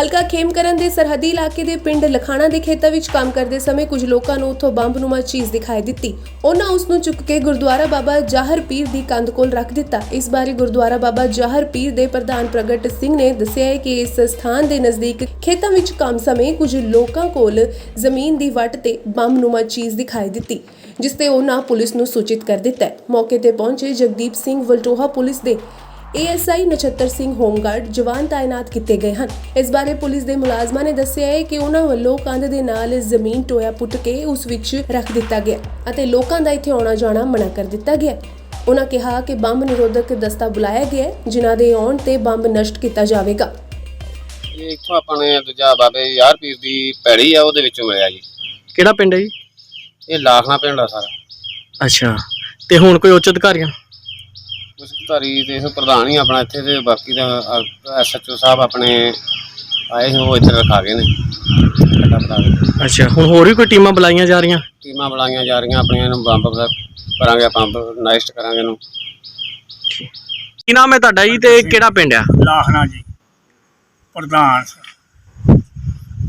ਹਲਕਾ ਖੇਮਕਰਨ ਦੇ ਸਰਹੱਦੀ ਇਲਾਕੇ ਦੇ ਪਿੰਡ ਲਖਾਣਾ ਦੇ ਖੇਤਾਂ ਵਿੱਚ ਕੰਮ ਕਰਦੇ ਸਮੇਂ ਕੁਝ ਲੋਕਾਂ ਨੂੰ ਉੱਥੋਂ ਬੰਬਨੁਮਾ ਚੀਜ਼ ਦਿਖਾਈ ਦਿੱਤੀ। ਉਹਨਾਂ ਉਸ ਨੂੰ ਚੁੱਕ ਕੇ ਗੁਰਦੁਆਰਾ ਬਾਬਾ ਜਾਹਰ ਪੀਰ ਦੀ ਕੰਧ ਕੋਲ ਰੱਖ ਦਿੱਤਾ। ਇਸ ਬਾਰੇ ਗੁਰਦੁਆਰਾ ਬਾਬਾ ਜਾਹਰ ਪੀਰ ਦੇ ਪ੍ਰਧਾਨ ਪ੍ਰਗਟ ਸਿੰਘ ਨੇ ਦੱਸਿਆ ਹੈ ਕਿ ਇਸ ਸਥਾਨ ਦੇ ਨਜ਼ਦੀਕ ਖੇਤਾਂ ਵਿੱਚ ਕੰਮ ਸਮੇਂ ਕੁਝ ਲੋਕਾਂ ਕੋਲ ਜ਼ਮੀਨ ਦੀ ਵੱਟ ਤੇ ਬੰਬਨੁਮਾ ਚੀਜ਼ ਦਿਖਾਈ ਦਿੱਤੀ, ਜਿਸ ਤੇ ਉਹਨਾਂ ਪੁਲਿਸ ਨੂੰ ਸੂਚਿਤ ਕਰ ਦਿੱਤਾ ਮੌਕੇ ਤੇ ਪਹੁੰਚੇ ਜਗਦੀਪ ਸਿੰਘ ਵਲਟੋਹਾ ਪੁਲਿਸ ਦੇ ASI Nachhatar Singh home guard ਜਵਾਨ ਤਾਇਨਾਤ ਕੀਤੇ ਗਏ ਹਨ। ਇਸ ਬਾਰੇ ਪੁਲਿਸ ਦੇ ਮੁਲਾਜ਼ਮਾਂ ਨੇ ਦੱਸਿਆ ਹੈ ਕਿ ਉਹਨਾਂ ਵੱਲੋਂ ਕੰਧ ਦੇ ਨਾਲ ਜ਼ਮੀਨ ਟੋਇਆ ਪੁੱਟ ਕੇ ਉਸ ਵਿੱਚ ਰੱਖ ਦਿੱਤਾ ਗਿਆ ਅਤੇ ਲੋਕਾਂ ਦਾ ਇੱਥੇ ਆਉਣਾ ਜਾਣਾ ਮਨਾ ਕਰ ਦਿੱਤਾ ਗਿਆ। ਉਹਨਾਂ ਕਿਹਾ ਕਿ ਬੰਬ ਨਿਰੋਧਕ ਦਸਤਾ ਬੁਲਾਇਆ ਗਿਆ ਹੈ, ਜਿਨ੍ਹਾਂ ਦੇ ਆਉਣ ਤੇ ਬੰਬ ਨਸ਼ਟ ਕੀਤਾ ਜਾਵੇਗਾ। ਇਹ ਇੱਥੋਂ ਆਪਾਂ ਨੇ ਦੂਜਾ ਬਾਬੇ ਯਾਰ ਪੀਰ ਦੀ ਪੈੜੀ ਆ ਉਹਦੇ ਵਿੱਚੋਂ ਮਿਲਿਆ ਜੀ। ਕਿਹੜਾ ਪਿੰਡ ਹੈ ਜੀ? ਇਹ ਲਾਖਣਾ ਪਿੰਡ ਆ ਸਾਰਾ। ਅੱਛਾ ਤੇ ਹੁਣ ਕੋਈ ਉੱਚ ਅਧਿਕਾਰੀਆਂ? ਧਾਰੀ ਤੇ ਇਹ ਪ੍ਰਧਾਨ ਹੀ ਆਪਣਾ ਇੱਥੇ ਤੇ ਬਾਕੀ ਦਾ ਐਸਐਚਓ ਸਾਹਿਬ ਆਪਣੇ ਆਏ ਸੀ ਉਹ ਇੱਥੇ ਰਖਾ ਗਏ ਨੇ। ਸਾਡਾ। ਅੱਛਾ ਹੁਣ ਹੋਰ ਵੀ ਕੋਈ ਟੀਮਾਂ ਬੁਲਾਈਆਂ ਜਾ ਰਹੀਆਂ? ਟੀਮਾਂ ਬੁਲਾਈਆਂ ਜਾ ਰਹੀਆਂ ਆਪਣੀਆਂ ਨੂੰ ਬੰਬ ਦਾ ਕਰਾਂਗੇ ਆਪਾਂ ਨਾਈਸਟ ਕਰਾਂਗੇ ਇਹਨੂੰ। ਕੀ ਨਾਮ ਹੈ ਤੁਹਾਡਾ ਜੀ ਤੇ ਕਿਹੜਾ ਪਿੰਡ ਆ? ਲਾਖਣਾ ਜੀ ਪ੍ਰਧਾਨ।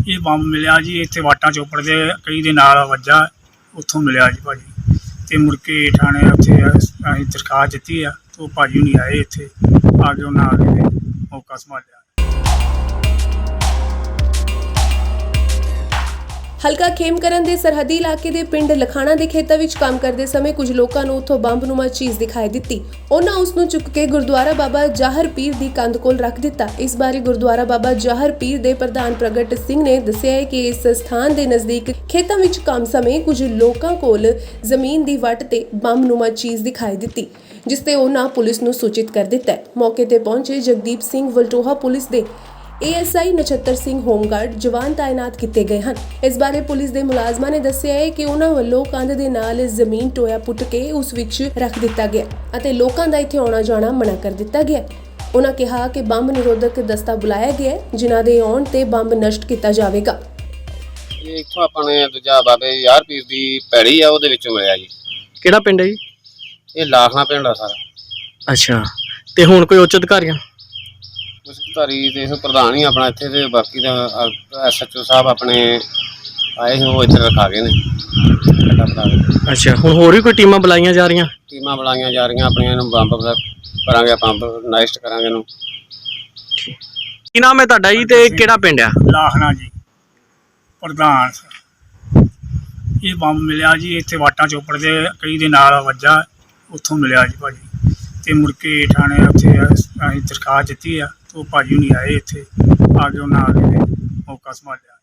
ਇਹ ਬੰਬ ਮਿਲਿਆ ਜੀ ਇੱਥੇ ਵਾਟਾਂ ਚੋਪੜ ਦੇ ਕਈ ਦੇ ਨਾਲ ਵੱਜਾ ਉੱਥੋਂ ਮਿਲਿਆ ਜੀ ਭਾਜੀ। ਤੇ ਮੁੜ ਕੇ ਥਾਣੇ ਉੱਥੇ ਅਸੀਂ ਦਰਖਾਸਤ ਦਿੱਤੀ ਆ, ਤੇ ਉਹ ਭਾਜੀ ਨਹੀਂ ਆਏ ਇੱਥੇ, ਆ ਕੇ ਉਹਨਾਂ ਆ ਕੇ ਮੌਕਾ ਸੰਭਾਲਿਆ। ਹਲਕਾ ਖੇਮਕਰਨ ਦੇ ਸਰਹੱਦੀ ਇਲਾਕੇ ਦੇ ਪਿੰਡ ਲਖਾਣਾ ਦੇ ਖੇਤਾਂ ਵਿੱਚ ਕੰਮ ਕਰਦੇ ਸਮੇਂ ਕੁਝ ਲੋਕਾਂ ਨੂੰ ਉੱਥੋਂ ਬੰਬਨੁਮਾ ਚੀਜ਼ ਦਿਖਾਈ ਦਿੱਤੀ। ਉਹਨਾਂ ਉਸ ਨੂੰ ਚੁੱਕ ਕੇ ਗੁਰਦੁਆਰਾ ਬਾਬਾ ਜਾਹਰ ਪੀਰ ਦੀ ਕੰਧ ਕੋਲ ਰੱਖ ਦਿੱਤਾ। ਇਸ ਬਾਰੇ ਗੁਰਦੁਆਰਾ ਬਾਬਾ ਜਾਹਰ ਪੀਰ ਦੇ ਪ੍ਰਧਾਨ ਪ੍ਰਗਟ ਸਿੰਘ ਨੇ ਦੱਸਿਆ ਹੈ ਕਿ ਇਸ ਸਥਾਨ ਦੇ ਨਜ਼ਦੀਕ ਖੇਤਾਂ ਵਿੱਚ ਕੰਮ ਸਮੇਂ ਕੁਝ ਲੋਕਾਂ ਕੋਲ ਜ਼ਮੀਨ ਦੀ ਵੱਟ ਤੇ ਬੰਬਨੁਮਾ ਚੀਜ਼ ਦਿਖਾਈ ਦਿੱਤੀ, ਜਿਸ ਤੇ ਉਹਨਾਂ ਪੁਲਿਸ ਨੂੰ ਸੂਚਿਤ ਕਰ ਦਿੱਤਾ ਮੌਕੇ ਤੇ ਪਹੁੰਚੇ ਜਗਦੀਪ ਸਿੰਘ ਵਲਟੋਹਾ ਪੁਲਿਸ ਦੇ ASI Nachhatar Singh home guard ਜਵਾਨ ਤਾਇਨਾਤ ਕੀਤੇ ਗਏ ਹਨ। ਇਸ ਬਾਰੇ ਪੁਲਿਸ ਦੇ ਮੁਲਾਜ਼ਮਾਂ ਨੇ ਦੱਸਿਆ ਹੈ ਕਿ ਉਹਨਾਂ ਵੱਲੋਂ ਕੰਧ ਦੇ ਨਾਲ ਜ਼ਮੀਨ ਟੋਇਆ ਪੁੱਟ ਕੇ ਉਸ ਵਿੱਚ ਰੱਖ ਦਿੱਤਾ ਗਿਆ ਅਤੇ ਲੋਕਾਂ ਦਾ ਇੱਥੇ ਆਉਣਾ ਜਾਣਾ ਮਨਾ ਕਰ ਦਿੱਤਾ ਗਿਆ। ਉਹਨਾਂ ਕਿਹਾ ਕਿ ਬੰਬ ਨਿਰੋਧਕ ਦਸਤਾ ਬੁਲਾਇਆ ਗਿਆ ਜਿਨ੍ਹਾਂ ਦੇ ਆਉਣ ਤੇ ਬੰਬ ਨਸ਼ਟ ਕੀਤਾ ਜਾਵੇਗਾ। ਇਹ ਇੱਥੋਂ ਆਪਾਂ ਨੇ ਦੂਜਾ ਬਾਬੇ ਯਾਰ ਪੀਰ ਦੀ ਪੈੜੀ ਆ ਉਹਦੇ ਵਿੱਚੋਂ ਮਿਲਿਆ ਜੀ। ਕਿਹੜਾ ਪਿੰਡ ਹੈ ਜੀ? ਇਹ ਲਾਖਣਾ ਪਿੰਡ ਆ ਸਾਰਾ। ਅੱਛਾ ਤੇ ਹੁਣ ਕੋਈ ਉੱਚ ਅਧਿਕਾਰੀਆਂ? ਧਾਰੀ ਤੇ ਇਹ ਪ੍ਰਧਾਨ ਹੀ ਆਪਣਾ ਇੱਥੇ ਤੇ ਬਾਕੀ ਦਾ ਐਸਐਚਓ ਸਾਹਿਬ ਆਪਣੇ ਆਏ ਸੀ ਉਹ ਇੱਥੇ ਰਖਾ ਗਏ ਨੇ। ਸਾਡਾ। ਅੱਛਾ ਹੁਣ ਹੋਰ ਵੀ ਕੋਈ ਟੀਮਾਂ ਬੁਲਾਈਆਂ ਜਾ ਰਹੀਆਂ? ਟੀਮਾਂ ਬੁਲਾਈਆਂ ਜਾ ਰਹੀਆਂ ਆਪਣੀਆਂ ਨੂੰ ਬੰਬ ਦਾ ਕਰਾਂਗੇ ਆਪਾਂ ਨਾਈਸਟ ਕਰਾਂਗੇ ਇਹਨੂੰ। ਕੀ ਨਾਮ ਹੈ ਤੁਹਾਡਾ ਜੀ ਤੇ ਕਿਹੜਾ ਪਿੰਡ ਆ? ਲਾਖਣਾ ਜੀ। ਪ੍ਰਧਾਨ ਇਹ ਬੰਬ ਮਿਲਿਆ ਜੀ ਇੱਥੇ ਵਾਟਾਂ ਚੋਪੜ ਦੇ ਕਈ ਦੇ ਨਾਲ ਵੱਜਾ ਉੱਥੋਂ ਮਿਲਿਆ ਜੀ ਭਾਜੀ। ਤੇ ਮੁੜ ਕੇ ਥਾਣੇ ਉੱਥੇ ਅਸੀਂ ਦਰਖਾਸਤ ਦਿੱਤੀ ਆ ਉਹ ਭਾਜੀ ਨਹੀਂ ਆਏ ਇੱਥੇ, ਆ ਕੇ ਉਹਨਾਂ ਆ ਕੇ ਮੌਕਾ ਸੰਭਾਲਿਆ।